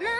No.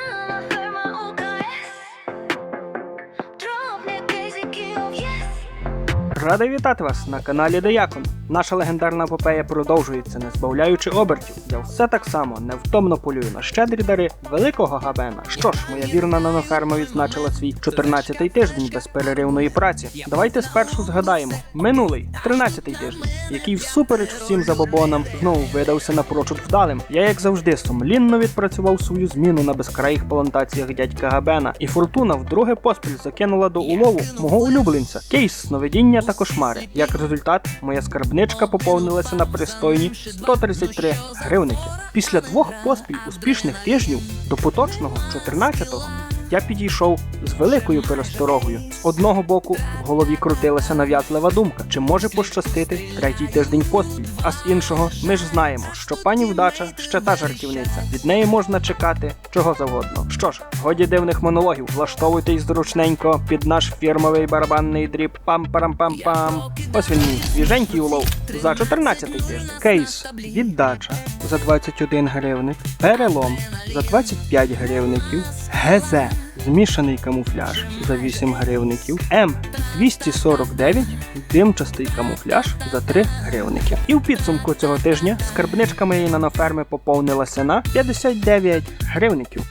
Радий вітати вас на каналі Деякон. Наша легендарна епопея продовжується, не збавляючи обертів. Я все так само невтомно полюю на щедрі дари великого габена. Що ж, моя вірна наноферма відзначила свій 14-й тиждень безперервної праці. Давайте спершу згадаємо минулий 13-й тиждень, який всупереч всім забобонам знову видався напрочуд вдалим. Я, як завжди, сумлінно відпрацював свою зміну на безкраїх плантаціях дядька Габена, і фортуна вдруге поспіль закинула до улову мого улюбленця кейс сновидіння та кошмари. Як результат, моя скарбничка поповнилася на пристойні 133 гривники. Після двох поспіль успішних тижнів до поточного 14-го я підійшов з великою пересторогою. Одного боку в голові крутилася нав'язлива думка, чи може пощастити третій тиждень поспіль. А з іншого, ми ж знаємо, що пані вдача ще та жартівниця. Від неї можна чекати чого завгодно. Що ж, годі дивних монологів, влаштовуйтесь зручненько під наш фірмовий барабанний дріб. Пам-парам-пам-пам. Ось він мій свіженький улов за 14-й тиждень. Кейс віддача за 21 гривник, перелом за 25 гривників, ГЗ змішаний камуфляж за 8 гривників, М249 димчастий камуфляж за 3 гривники. І в підсумку цього тижня скарбничка моєї наноферми поповнилася на 59 гривників.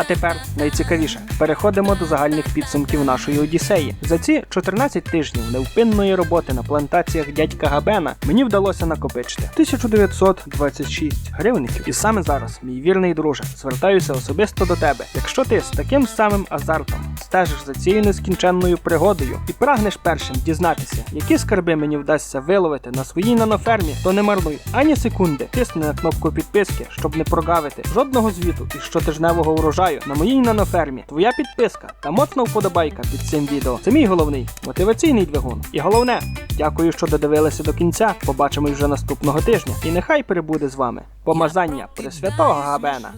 А тепер найцікавіше. Переходимо до загальних підсумків нашої Одіссеї. За ці 14 тижнів невпинної роботи на плантаціях дядька Габена мені вдалося накопичити 1926 гривників. І саме зараз, мій вірний друже, звертаюся особисто до тебе. Якщо ти з таким самим азартом стежиш за цією нескінченною пригодою і прагнеш першим дізнатися, які скарби мені вдасться виловити на своїй нанофермі, то не марнуй ані секунди. Тисни на кнопку підписки, щоб не прогавити жодного звіту із щотижневого урожаю на моїй нанофермі. Твоя підписка та моцна вподобайка під цим відео. Це мій головний мотиваційний двигун. І головне, дякую, що додивилися до кінця. Побачимось вже наступного тижня. І нехай перебуде з вами помазання Пресвятого Габена.